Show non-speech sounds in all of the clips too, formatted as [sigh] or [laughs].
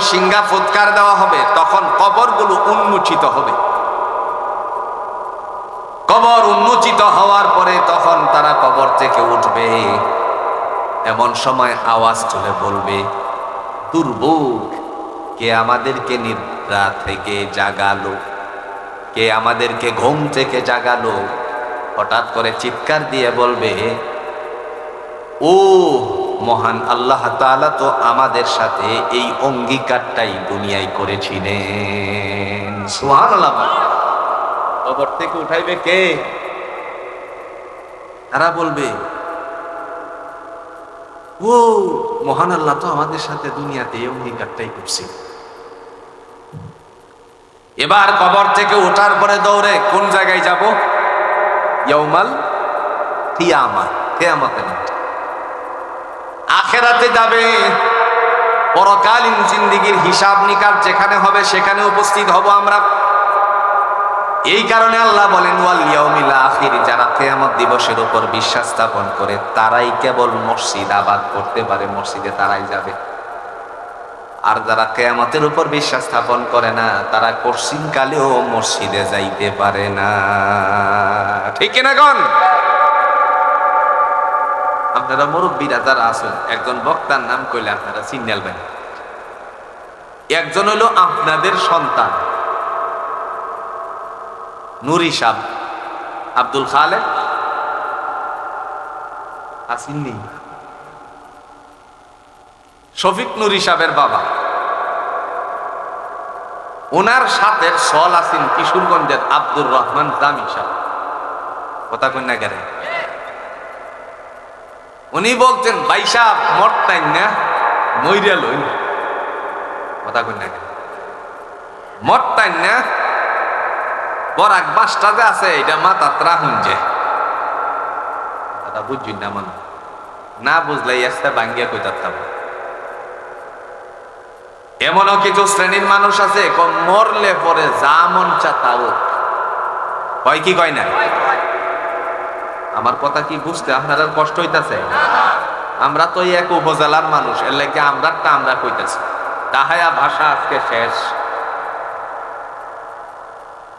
সিঙ্গা ফুৎকার দেওয়া হবে, তখন কবরগুলো উন্মোচিত হবে। কবর উন্মোচিত হওয়ার পরে তখন তারা কবর থেকে উঠবে। এমন সময় আওয়াজ তুলে বলবে, দুর্ভোগ, কে আমাদেরকে নিদ্রা থেকে জাগালো? কে আমাদেরকে ঘুম থেকে জাগালো? হঠাৎ করে চিৎকার দিয়ে বলবে ও মহান আল্লাহ তাআলা তো আমাদের সাথে এই অঙ্গীকারটাই দুনিয়ায় করেছিলেন। সুবহানাল্লাহ কবর থেকে উঠাইবে কে? তারা বলবে, ও মহান আল্লাহ তো আমাদের সাথে দুনিয়াতে এই অঙ্গীকারটাই করছে এবার কবর থেকে ওঠার পরে দৌড়ে কোন জায়গায় যাব? ইয়ৌমাল কিয়ামা, কিয়ামতের মাঠ। আখেরাতে যাবে। পরকালীন জিন্দিগির হিসাব নিকাশ যেখানে হবে সেখানে উপস্থিত হব আমরা। এই কারণে আল্লাহ বলেন যারা কিয়ামত দিবসের উপর বিশ্বাস স্থাপন করে, তারাই কেবল মসজিদ আবাদ করতে পারে, মসজিদে তারাই যাবে। আর যারা কেয়ামতের উপর বিশ্বাস স্থাপন করে না, তারা কশিন কালেও মসজিদে যাইতে পারে না। ঠিক কিনা কন? আপনারা মুরব্বীরা যারা আছেন, একজন বক্তার নাম কইলে আপনারা চিন্নালবেন একজন হলো আপনাদের সন্তান। নুরি সাহ। আব্দুল খালেদ আসিননি শফিক নুরি সাহেবের বাবা। ওনার সাথে সল আছেন কিশোরগঞ্জের আব্দুর রহমান দামি সাহেব কথা কন্যা গেলে উনি বলছেন ভাই সাহেব মরতাই না, মইরা লই কথা কন্যা গেলে মরতাই না, বরাক বাসটা যে আছে এটা মাথা ত্রাহুন যে। কথা বুঝছি না মনে? না বুঝলে এসে ভাঙ্গিয়া কই যাতাম এমনও কিছু শ্রেণির মানুষ আছে মরলে পরে যা মন চা তাও। কয় কি কয় না? আমার কথা কি বুঝতে আপনার কষ্ট হইতাছে? আমরা তো এক উপজেলার মানুষ, এর লাগে আমরা আমরা কইতাছি। তাহায়া ভাষা আজকে শেষ।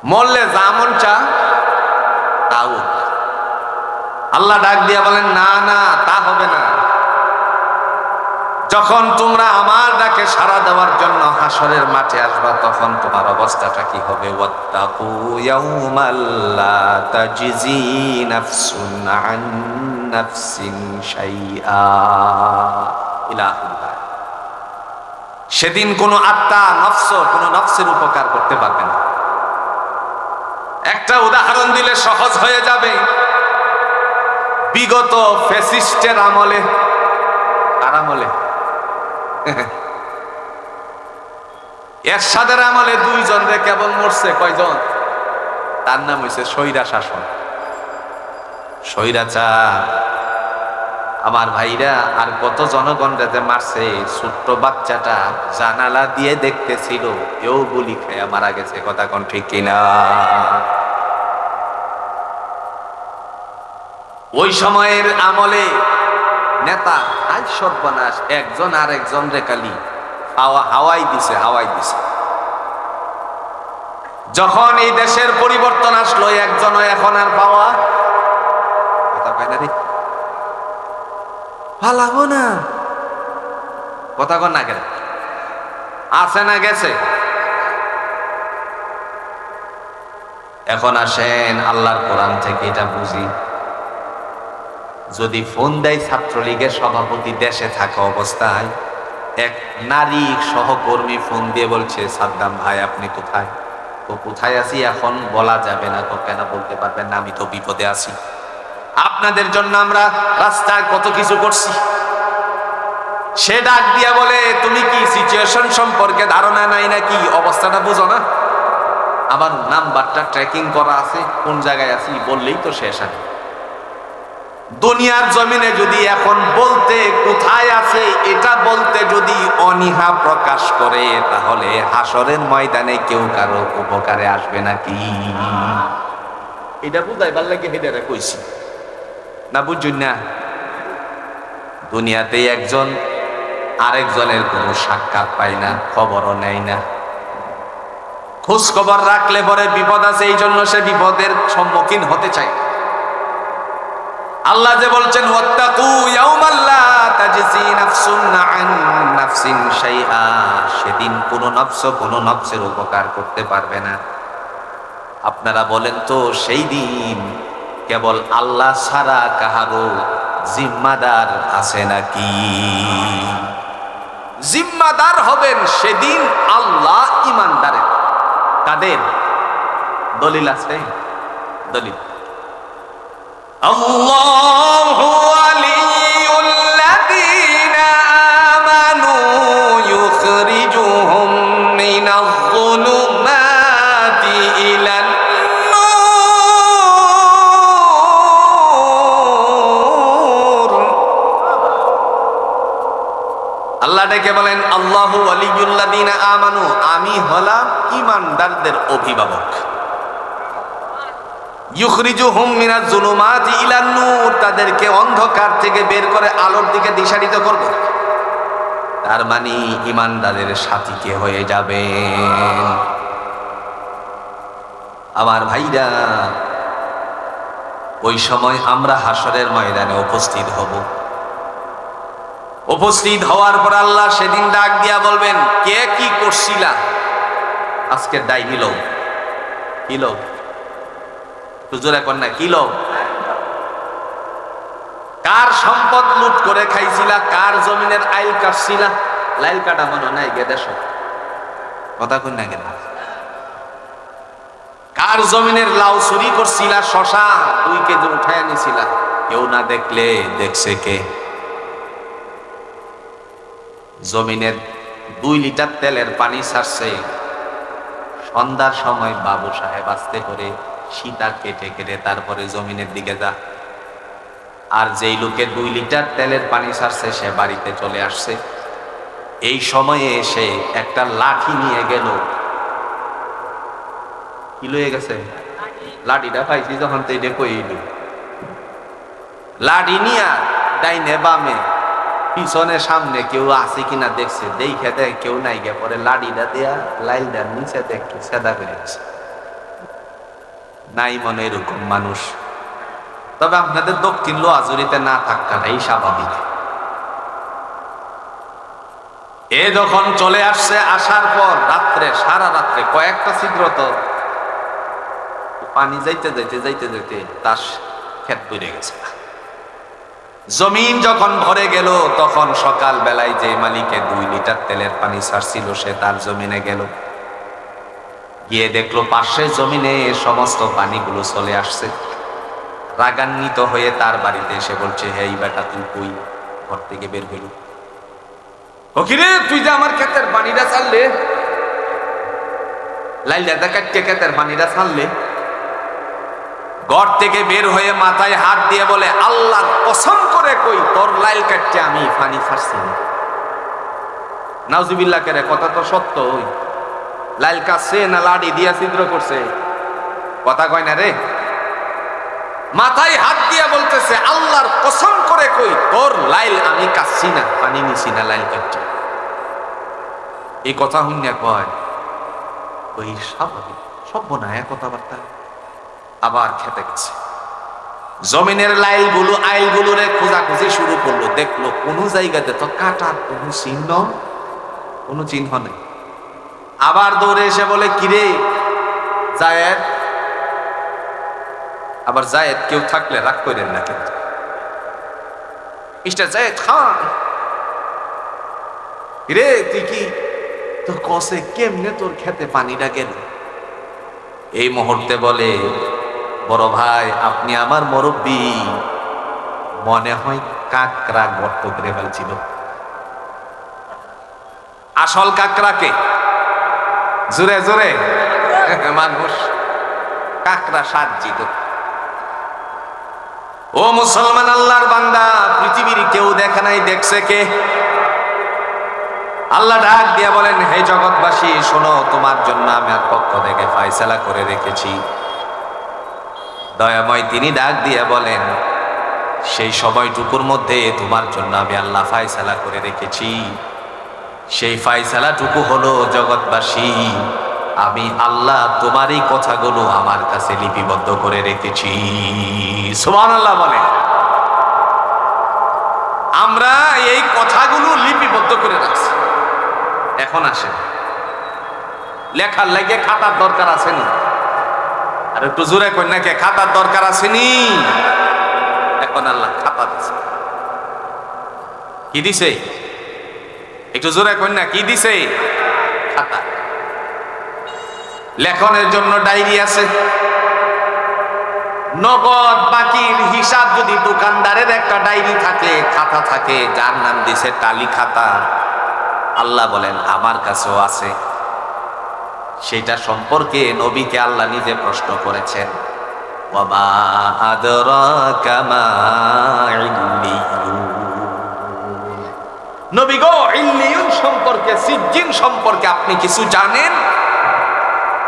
মরলে যা মন চা, তাও। আল্লাহ ডাক দিয়া বলেন, না না, তা হবে না। যখন তোমরা আমার সাড়া দেওয়ার জন্য হাসরের মাঠে আসবা, তখন তোমার অবস্থাটা কি হবে? নাফসুন ইলাহুল্লাহ। সেদিন কোনো আত্মা, নফস, কোনো নফসের উপকার করতে পারবে না। একটা উদাহরণ দিলে সহজ হয়ে যাবে। বিগত ফেসিস্টের আমলে আর আমলে? [laughs] এরশাদের আমলে দুইজন রে কেবল মরছে, কয়জন? তার নাম হয়েছে সৈরা শাসন। সৈরাচার আমার ভাইরা, আর কত জনগণ যে মারছে ছোট্ট বাচ্চাটা জানালা দিয়ে দেখতেছিল, এও গুলি খেয়ে মারা গেছে, কথা কোন ঠিক কিনা? ওই সময়ের আমলে নেতা, আজ সর্বনাশ, একজন আর একজন রে খালি। হাওয়া, হাওয়াই দিছে হাওয়াই দিছে। যখন এই দেশের পরিবর্তন আসলো একজন এখন আর পাওয়া কথা না রে? ভালাবো না। কথা কন না আছে না গেছে? এখন আসেন, আল্লাহর কোরআন থেকে এটা বুঝি। যদি ফোন দেয় ছাত্রলীগের সভাপতি দেশে থাকা অবস্থায় এক নারী সহকর্মী ফোন দিয়ে বলছে, সাদ্দাম ভাই, আপনি কোথায়? তো কোথায় আছি এখন বলা যাবে না তো, কেন বলতে পারবেন না, আমি তো বিপদে আছি। আপনাদের জন্য আমরা রাস্তায় কত কিছু করছি? সে ডাক দিয়া বলে, তুমি কি সিচুয়েশন সম্পর্কে ধারণা নাই নাকি? অবস্থাটা বুঝো না। আমার নাম্বারটা ট্র্যাকিং করা আছে, কোন জায়গায় আছি বললেই তো শেষ আছে দুনিয়ার জমিনে যদি এখন বলতে কোথায় আছে এটা বলতে যদি অনীহা প্রকাশ করে তাহলে হাসরের ময়দানে কেউ কারও উপকারে আসবে নাকি? এটা বুঝাইবার লাগে হেডারে কইছি। না বুঝুন না। দুনিয়াতে একজন আরেকজনের কোনো সাক্ষাৎ পায় না খবরও নেয় না। খোঁজ খবর রাখলে পরে বিপদ আছে এই জন্য সে বিপদের সম্মুখীন হতে চায় না। আল্লাহ যে বলছেন সেদিন কোন নফস কোন নফসের উপকার করতে পারবে না। আপনারা বলেন তো, সেই দিন কেবল আল্লাহ ছাড়া কাহারও জিম্মাদার আছে নাকি? জিম্মাদার হবেন সেদিন আল্লাহ ইমানদারের। কাদের? দলিল আছে? দলিল। الله ولي الذين آمنوا يخرجهم من الظلمات إلى النور আল্লাহ ডেকে বলেন আল্লাহু ওয়ালিউল্লাযিনা আমানু আমি হলাম ঈমানদারদের অভিভাবক তাদেরকে অন্ধকার থেকে বের করে আলোর দিকে দিশারিত করব। তার মানে ইমানদারের সাথীকে হয়ে যাবে আমার ভাইরা, ওই সময় আমরা হাসরের ময়দানে উপস্থিত হব। উপস্থিত হওয়ার পর আল্লাহ সেদিন ডাক দিয়া বলবেন, কে কি করছিলা? আজকে দায় নিল কি লোক? হুজুরা কন্যা কি লোক? কার সম্পদ লুট করে খাইছিলা, কার জমিনের আইল কাটছিলা? লাইল কাটা মনে নাই গে দেশ কথা কই না কেন? কার জমিনের লাউ চুরি করছিলা, শশা দুই কেজি উঠায় নিছিলা? কেউ না দেখলে দেখছে কে? জমিনের দুই লিটার তেলের পানি ছাড়ছে। সন্ধ্যার সময় বাবু সাহেব আসতে করে সীতা কেটে কেটে তারপরে জমিনের দিকে যা। আর যেই লোকে দুই লিটার তেলের পানি ছাড়ছে সে বাড়িতে চলে আসছে। এই সময়ে এসে একটা লাঠি নিয়ে গেল। কি লয়ে গেছে? লাঠিটা পাইছি যখন তো এটা কইল লাঠি নিয়া ডাইনে বামে, পিছনে সামনে কেউ আছে কিনা দেখছে, দেখে দেখ কেউ নাই গে, পরে লাঠিটা দেয়া লাইলটার নিচে একটু সেদা করে গেছে নাই মনে এরকম মানুষ। তবে আপনাদের দক্ষিণ লোয়াজুরিতে না থাকাটাই স্বাভাবিক। এ যখন চলে আসছে আসার পর রাত্রে, সারা রাত্রে কয়েকটা ছিদ্র তো, পানি যাইতে যাইতে যাইতে যাইতে তার ক্ষেত বেড়ে গেছে। জমিন যখন ভরে গেল, তখন সকাল বেলায় যে মালিকে দুই লিটার তেলের পানি ছাড়ছিল, সে তার জমিনে গেল। গিয়ে দেখল পাশে জমিনে সমস্ত পানিগুলো চলে আসছে। রাগান্বিত হয়ে তার বাড়িতে এসে বলছে হে এই বেটা, তুই কই? ঘর থেকে বের হইল। ওকিরে তুই যে আমার ক্ষেতের পানিটা ছাড়লে, লাইলা কাটতে ক্ষেতের পানিটা ছাড়লে, ঘর থেকে বের হয়ে মাথায় হাত দিয়ে বলে, আল্লাহর কসম করে কই, তোর লাইল কাটতে আমি পানি ছাড়ছি না। নাউজিবিল্লাহ কেরে কথা তো সত্য ওই। লাইল কাছে না লাডি দিয়া ছিদ্র করছে। কথা কয় না রে? মাথায় হাত দিয়া বলতেছে, আল্লাহর কসম করে কই, তোর লাইল আমি কাচ্ছি না, পানি নিছি না লাইল কাটছি এই কথা হুন্যা কয়, ওই স্বাভাবিক সভ্য না এক কথাবার্তা আবার খেতে গেছে। জমিনের লাইলগুলো আইলগুলো রে খোঁজাখুঁজি শুরু করল, দেখল কোনো জায়গাতে তো কাটার কোনো চিহ্ন কোনো চিহ্ন নেই। আবার দৌড়ে এসে বলে, কিরে? জায়েদ, আবার জায়েদ কেউ থাকলে রাগ করেন না কিন্তু। মিস্টার জায়েদ খান রে তুই কি? তোর কসে কেমনে তোর খেতে পানিটা গেল? এই মুহূর্তে বলে, বড় ভাই, আপনি আমার মুরব্বী। মনে হয় কাকরা গর্ত করে ফেলছিল। আসল কাকরাকে জোরে জোরে। মানুষ কাকরা সাজ্জিত। ও মুসলমান আল্লাহর বান্দা, পৃথিবীর কেউ দেখে নাই, দেখছে কে? আল্লাহ ডাক দিয়া বলেন, হে জগৎবাসী, শোনো, তোমার জন্য আমি আর পক্ষ থেকে ফায়সালা করে রেখেছি। দয়াময় তিনি ডাক দিয়া বলেন, সেই সময়টুকুর মধ্যে তোমার জন্য আমি আল্লাহ ফায়সালা করে রেখেছি। সেই ফায়সালাটুকু হলো জগৎবাসী। আমি আল্লাহ তোমার এই কথাগুলো আমার কাছে লিপিবদ্ধ করে রেখেছি। সুমান আল্লাহ বলে আমরা এই কথাগুলো লিপিবদ্ধ করে রাখছি। এখন আসেন। লেখার লাগে খাতার দরকার আসেনি আর একটু জোরে কন্যাকে খাতার দরকার আসেনি এখন আল্লাহ খাতা দিছে। কি দিছে? একটু জোরে কন্যা কি দিছে? লেখনের জন্য ডায়েরি আছে। নগদ বাকির হিসাব যদি দোকানদারের একটা ডায়েরি থাকে, খাতা থাকে, যার নাম দিছে টালি খাতা। আল্লাহ বলেন, আমার কাছেও আছে। সেটা সম্পর্কে নবীকে আল্লাহ নিজে প্রশ্ন করেছেন। ওয়ামা আদরাকা মা ইল্লিয়ুন। নবী গো ইল্লিয়ুন সম্পর্কে সম্পর্কে আপনি কিছু জানেন?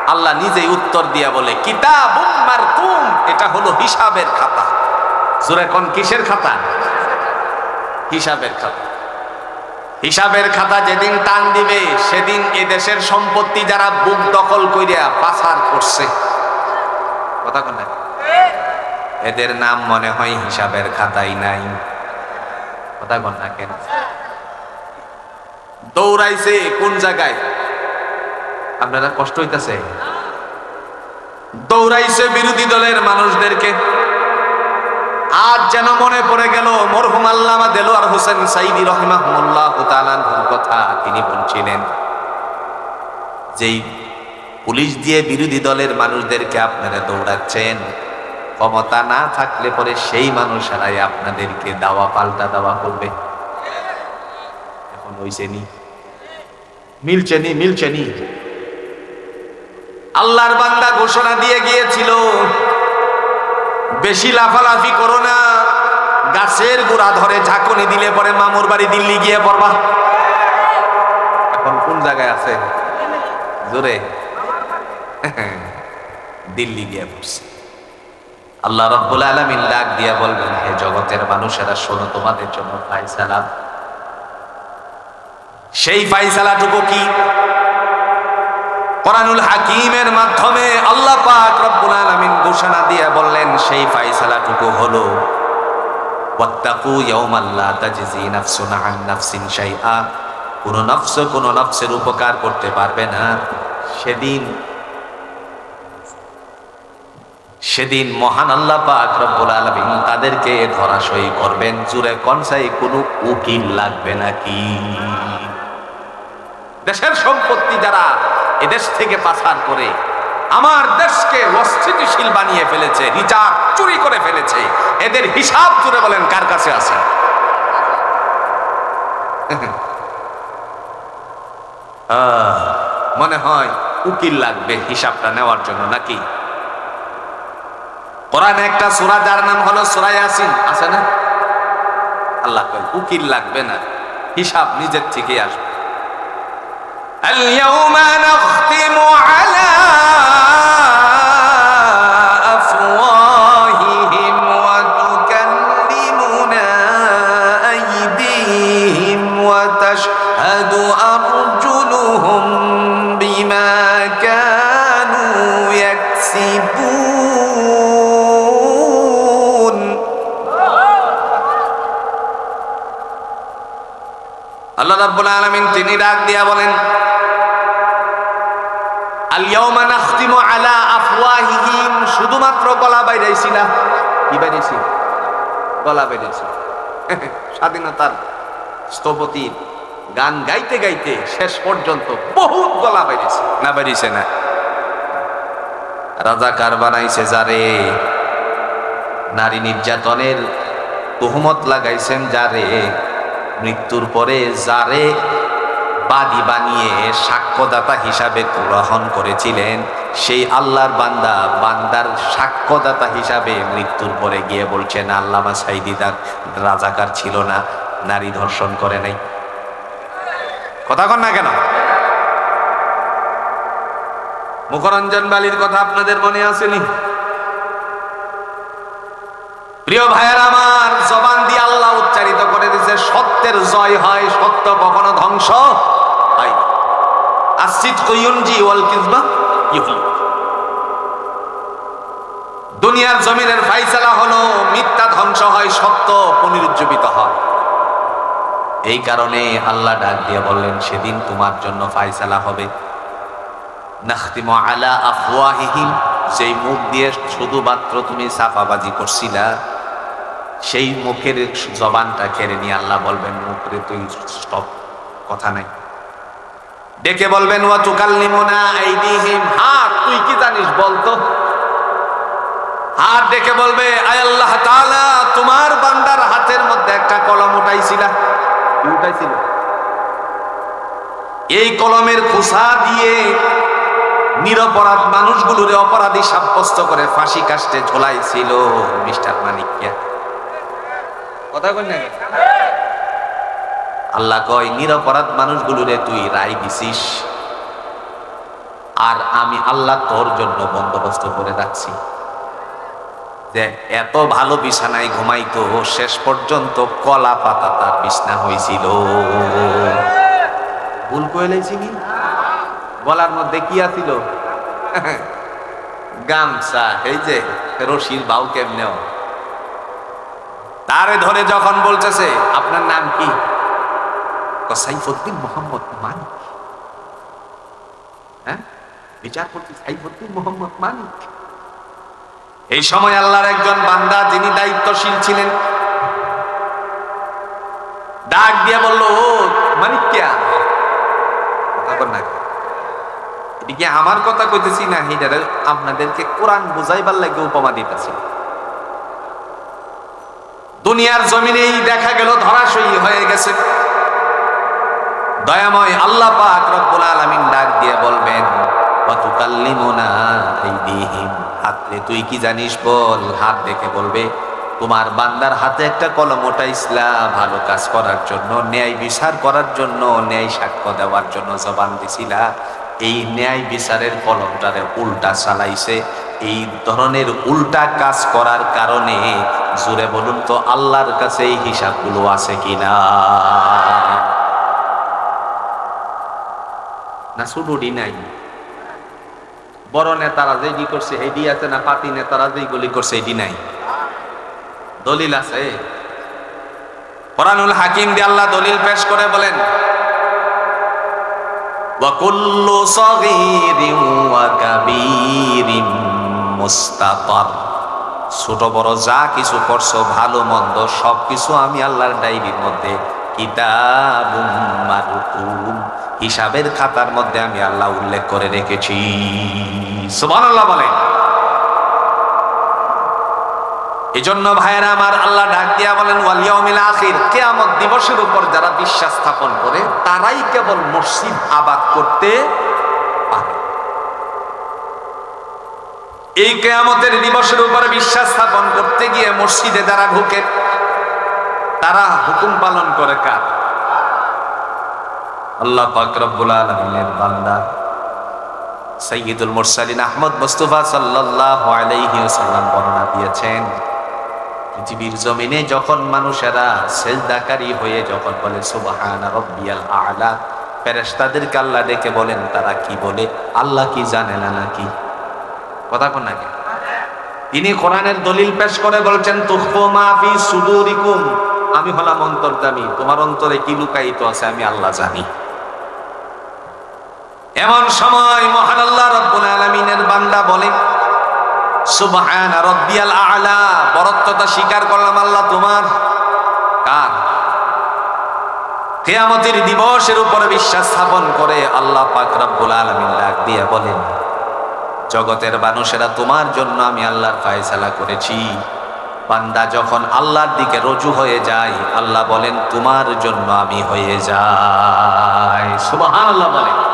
আল্লাহ নিজেই উত্তর দিয়া বলে কিতাবুম মারকুম, এটা হলো হিসাবের খাতা। জোরে কোন কিসের খাতা? হিসাবের খাতা। হিসাবের খাতা যেদিন টান দিবে, সেদিন এদেশের সম্পত্তি যারা বুক দখল কইরা পাচার করছে। কথা কোন এদের নাম মনে হয় হিসাবের খাতাই নাই। কথা কোন কেন? দৌড়াইছে কোন জায়গায়? আপনারা কষ্ট হইতাছে। দৌড়াইছে বিরোধী দলের মানুষদেরকে। আজ যেন মনে পড়ে গেল, মরহুম আল্লামা দেলোয়ার হোসেন সাইদি তাআলার কথা তিনি বলছিলেন। যেই পুলিশ দিয়ে বিরোধী দলের মানুষদেরকে আপনারা দৌড়াচ্ছেন, ক্ষমতা না থাকলে পরে সেই মানুষেরাই আপনাদেরকে দাওয়া পাল্টা দাওয়া করবে। এখন হইছে নি মিলছে নি মিলছে নি আল্লাহর বান্দা ঘোষণা দিয়ে গিয়েছিল, বেশি লাফালাফি করো না, গাছের গোড়া ধরে ঝাঁকুনি দিলে পরে মামুর বাড়ি দিল্লি গিয়ে পড়বা। এখন কোন জায়গায় আছে? জোরে। [laughs] দিল্লি গিয়ে পড়ছে। আল্লাহ রব্বুল আলমিন ডাক দিয়া বলবেন, হে জগতের মানুষেরা, শোনো, তোমাদের জন্য ফাইসালা সেই ফাইসালাটুকু কি? কোরআনুল হাকিমের মাধ্যমে আল্লাহ পাক রব্বুল আলামিন ঘোষণা দিয়ে বললেন, সেই ফাইসালাটুকু হলো, ওয়াত্তাকু ইয়াউমাল লা তাজজি নাফসুন আন নাফসিন শাইআ। কোন নফস কোন নফসের উপকার করতে পারবে না। সেদিন সেদিন মহান আল্লাহ পাক রব্বুল আলামিন তাদেরকে ধরাশয়ী করবেন। জুরে কনসাই কোনো উকিল লাগবে নাকি? দেশের সম্পত্তি যারা এদেশ থেকে পাচার করে, আমার দেশকে অস্থিতিশীল বানিয়ে ফেলেছে রিজার্ভ চুরি করে ফেলেছে। এদের হিসাব জুড়ে বলেন, কার কাছে আছে? মনে হয় উকিল লাগবে হিসাবটা নেওয়ার জন্য, নাকি? কোরআনে একটা সূরা, যার নাম হলো সূরা ইয়াসিন, আছে না? আল্লাহ উকিল লাগবে না, হিসাব নিজের থেকেই আসবে। اليوم نختم على আল্লাহ রাব্বুল আলামিন তিনি ডাক দিয়া বলেন আল ইয়াউমা নাখতিমু আলা আফওয়াহিহিম শুধুমাত্র গলা বাইরাইছি না। কি বাইরাইছি গলা বাইরাইছি [laughs] স্বাধীনতার স্থপতির গান গাইতে গাইতে শেষ পর্যন্ত বহুত গলা বাইরেছে না বাইরেছে না। রাজাকার বানাইছে যারে, নারী নির্যাতনের তুহমত লাগাইছেন যারে। মৃত্যুর পরে যারে বাদী বানিয়ে সাক্ষ্যদাতা হিসাবে গ্রহণ করেছিলেন, সেই আল্লাহর বান্দা, বান্দার সাক্ষ্যদাতা হিসাবে মৃত্যুর পরে গিয়ে বলছেন, আল্লামা সাইদিদার রাজাকার ছিল না, নারী ধর্ষণ করে নাই। কথা কন না কেন? মুখরঞ্জন বালির কথা আপনাদের মনে আসেনি? প্রিয় ভাইয়ের, আমার সত্যের জয় হয়, সত্য কখনো ধ্বংস দুনিয়ার জমিনের ফাইসালা হলো, মিথ্যা ধ্বংস হয়, সত্য পুনরুজ্জীবিত হয়। এই কারণে আল্লাহ ডাক দিয়ে বললেন, সেদিন তোমার জন্য ফাইসালা হবে। আলা আফওয়াহিহিম, যেই মুখ দিয়ে শুধুমাত্র তুমি সাফাবাজি করছিলা সেই মুখের জবানটা কেড়ে নিয়ে আল্লাহ বলবেন, মুখরে তুই স্টপ, কথা নাই। ডেকে বলবেন, ওয়া তুকাল্লিমুনা আইদিহিম। হাত, তুই কি জানিস বলতো? হাত ডেকে বলবে, আয় আল্লাহ তাআলা, তোমার বান্দার হাতের মধ্যে একটা কলম উঠাইছিলা। উঠাইছিল? এই কলমের খোসা দিয়ে নিরপরাধ মানুষগুলোরে অপরাধী সাব্যস্ত করে ফাঁসি কাস্টে ঝোলাইছিল মিস্টার মানিকিয়া কথা কই না আল্লাহ কয়, নিরপরাধ মানুষগুলোরে তুই রায় দিছিস। আর আমি আল্লাহ তোর জন্য বন্দোবস্ত করে রাখছি। যে এত ভালো বিছানায় ঘুমাইতো, শেষ পর্যন্ত কলা পাতা তার বিছনা হয়েছিল ভুল কইলেছি কি? গলার মধ্যে কি আছিল? গামছা, এই যে রশির বাউ কেমনেও। তারে ধরে যখন বলতেছে, আপনার নাম কি? সাইফুদ্দিন মোহাম্মদ মানিক। হ্যাঁ? বিচারপতি সাইফুদ্দিন মোহাম্মদ মানিক। এই সময় আল্লাহর একজন বান্দা, যিনি দায়িত্বশীল ছিলেন, ডাক দিয়ে বলল, ও, মানিক এদিকে আমার কথা কইতেছি না হিটারে আপনাদেরকে কোরআন বুঝাইবার লাগে উপমা দিতেছি। দুনিয়ার জমিনেই দেখা গেল, ধরাশয়ী হয়ে গেছে। দয়াময় আল্লাহ পাক রব্বুল আলামিন ডাক দিয়ে বলবেন, ওয়াতুকাল্লিমুনা আইদিহিম। হাতে তুই কি জানিস বল? হাত দেখে বলবে, তোমার বান্দার হাতে একটা কলম ওঠাইছিলা ভালো কাজ করার জন্য, ন্যায় বিচার করার জন্য, ন্যায় সাক্ষ্য দেওয়ার জন্য জবান দিছিলা। এই ন্যায় বিচারের কলমটারে উল্টা চালাইছে। এই ধরনের উল্টা কাজ করার কারণে জুড়ে বলুন তো আল্লাহর কাছে এই হিসাবগুলো আছে কিনা না শুধুটি নাই বড় নেতারা যেটি করছে হেডি আছে না পাতি নেতারা যেগুলি করছে এটি নাই দলিল আছে কোরআনুল হাকিম দিয়ে আল্লাহ দলিল পেশ করে বলেন وكل صغير وكبير مستطر ছোট বড় যা কিছু করছ, ভালো, মন্দ সব কিছু আমি আল্লাহর ডায়েরির মধ্যে। হিসাবের খাতার মধ্যে আমি আল্লাহ উল্লেখ করে রেখেছি। সুবহানাল্লাহ বলেন। এজন্য ভাইয়েরা আমার আল্লাহ ডাক দিয়া বলেন আখির। কিয়ামত দিবসের উপর যারা বিশ্বাস স্থাপন করে, তারাই কেবল মসজিদ আবাদ করতে পারে। এই কেয়ামতের দিবসের উপরে বিশ্বাস স্থাপন করতে গিয়ে মসজিদে যারা ঢুকে, তারা হুকুম পালন করে কার? আল্লাহ পাক রব্বুল আলামিনের বান্দা, সাইয়্যিদুল মুরসালিন আহমদ মুস্তাফা সাল্লাল্লাহু আলাইহি ওয়াসাল্লাম বর্ণনা দিয়েছেন, পৃথিবীর জমিনে যখন মানুষেরা সেজদাকারী হয়ে যখন বলে, সুবহান রব্বিয়াল আলা ফেরেশতাদেরকে আল্লাহ ডেকে বলেন, তারা কি বলে? আল্লাহ কি জানে না নাকি? কথা কোন নাকি তিনি কোরআনের দলিল পেশ করে বলছেন আমি হলাম অন্তর্জামী। তোমার অন্তরে কি লুকায়িত আছে আমি আল্লাহ জানি। এমন সময় মহান আল্লাহ রব্বুল আলামিনের বান্দা বলে, সুবহান রব্বিয়াল আলা। বরত্বতা স্বীকার করলাম আল্লাহ, তোমার কার? কিয়ামতের দিবসের উপরে বিশ্বাস স্থাপন করে আল্লাহ পাক রব্বুল আলামিন ডাক দিয়ে বলেন জগতের মানুষেরা তোমার জন্য আমি আল্লাহর ফায়সালা করেছি। বান্দা যখন আল্লাহর দিকে রজু হয়ে যায়, আল্লাহ বলেন, তোমার জন্য আমি হয়ে যাই। সুবহানাল্লাহ বলেন।